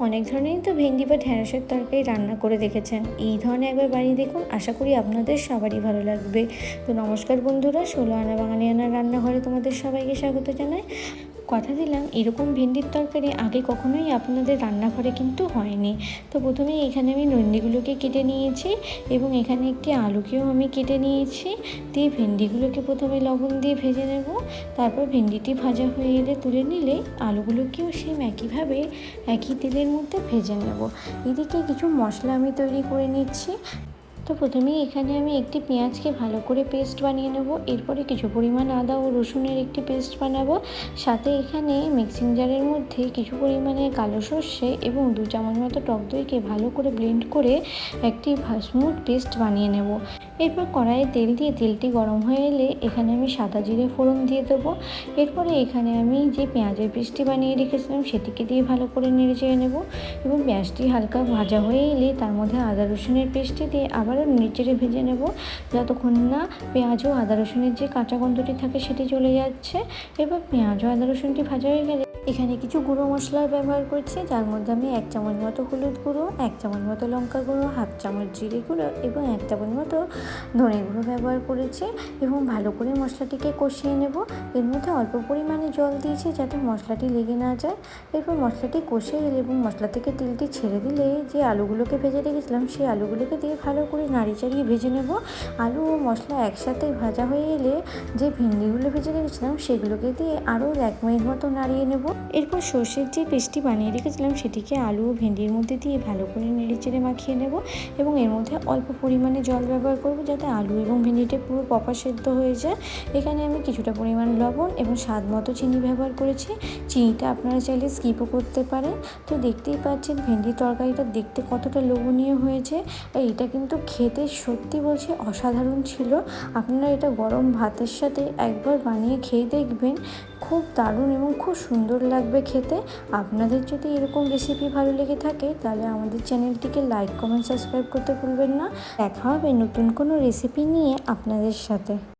অনেক ধরনেরই তো ভেন্ডি বা ঢ্যাঁড়সের তরকারি রান্না করে দেখেছেন। এই ধরনের একবার বানিয়ে দেখুন, আশা করি আপনাদের সবারই ভালো লাগবে। তো নমস্কার বন্ধুরা, ষোলো আনা বাঙালি আনা রান্নাঘরে তোমাদের সবাইকে স্বাগত জানাই। কথা দিলাম, এরকম ভেন্ডির তরকারি আগে কখনোই আপনাদের রান্নাঘরে কিন্তু হয়নি। তো প্রথমেই এখানে আমি নন্দিগুলোকে কেটে নিয়েছি এবং এখানে একটি আলুকেও আমি কেটে নিয়েছি। দিয়ে ভেন্ডিগুলোকে প্রথমে লবণ দিয়ে ভেজে নেব। তারপর ভেন্ডিটি ভাজা হয়ে এলে তুলে নিলে আলুগুলোকেও সেম একইভাবে একই তেলের মধ্যে ভেজে নেব। এদিকে কিছু মশলা আমি তৈরি করে নিচ্ছি। তো প্রথমেই এখানে আমি একটি পেঁয়াজকে ভালো করে পেস্ট বানিয়ে নেব। এরপরে কিছু পরিমাণ আদা ও রসুনের একটি পেস্ট বানাবো। সাথে এখানে মিক্সিং জারের মধ্যে কিছু পরিমাণে কালো সর্ষে এবং দু চামচ মতো টক দইকে ভালো করে ব্লেন্ড করে একটি স্মুথ পেস্ট বানিয়ে নেব। এরপর কড়াইয়ে তেল দিয়ে তেলটি গরম হয়ে এলে এখানে আমি সাদা জিরে ফোড়ন দিয়ে দেবো। এরপরে এখানে আমি যে পেঁয়াজের পেস্টটি বানিয়ে রেখেছিলাম সেটিকে দিয়ে ভালো করে নেড়ে চেড়ে নেব এবং পেঁয়াজটি হালকা ভাজা হয়ে এলে তার মধ্যে আদা রসুনের পেস্টটি দিয়ে আবারও নেড়েচেড়ে ভেজে নেব। যতক্ষণ না পেঁয়াজ ও আদা রসুনের যে কাঁচা গন্ধটি থাকে সেটি চলে যাচ্ছে। এবার পেঁয়াজ ও আদা রসুনটি ভাজা হয়ে গেলে এখানে কিছু গুঁড়ো মশলা ব্যবহার করছি। যার মধ্যে আমি এক চামচ মতো হলুদ গুঁড়ো, এক চামচ মতো লঙ্কা গুঁড়ো, হাফ চামচ জিরে গুঁড়ো এবং এক চামচ মতো ধনে গুঁড়ো ব্যবহার করেছি এবং ভালো করে মশলাটিকে কষিয়ে নেব। এর মধ্যে অল্প পরিমাণে জল দিয়েছি যাতে মশলাটি লেগে না যায়। এরপর মশলাটি কষে এলে এবং মশলা থেকে তেলটি ছেড়ে দিলে যে আলুগুলোকে ভেজে রেখেছিলাম, সেই আলুগুলোকে দিয়ে ভালো করে নাড়ি চাড়িয়ে ভেজে নেব। আলু ও মশলা একসাথে ভাজা হয়ে এলে যে ভেন্ডিগুলো ভেজে রেখেছিলাম সেগুলোকে দিয়ে আরও এক মিনিট মতো নাড়িয়ে নেব। এরপর সর্ষের যে পেস্টটি বানিয়ে রেখেছিলাম সেটিকে আলু ও ভেন্ডির মধ্যে দিয়ে ভালো করে নেড়ে চেড়ে মাখিয়ে নেব এবং এর মধ্যে অল্প পরিমাণে জল ব্যবহার করব যাতে আলু এবং ভেন্ডিটা পুরো পপা সেদ্ধ হয়ে যায়। এখানে আমি কিছুটা পরিমাণ লবণ এবং স্বাদ মতো চিনি ব্যবহার করেছি। চিনিটা আপনারা চাইলে স্কিপও করতে পারেন। তো দেখতেই পাচ্ছেন ভেন্ডির তরকারিটা দেখতে কতটা লোভনীয় হয়েছে। এটা কিন্তু খেতে সত্যি বলছি অসাধারণ ছিল। আপনারা এটা গরম ভাতের সাথে একবার বানিয়ে খেয়ে দেখবেন। খুব দারুণ এবং খুব সুন্দর লাগবে খেতে। আপনাদের যদি এরকম রেসিপি ভালো লেগে থাকে, তাহলে আমাদের চ্যানেলটিকে লাইক কমেন্ট সাবস্ক্রাইব করতে ভুলবেন না। দেখা হবে নতুন কোনো রেসিপি নিয়ে আপনাদের সাথে।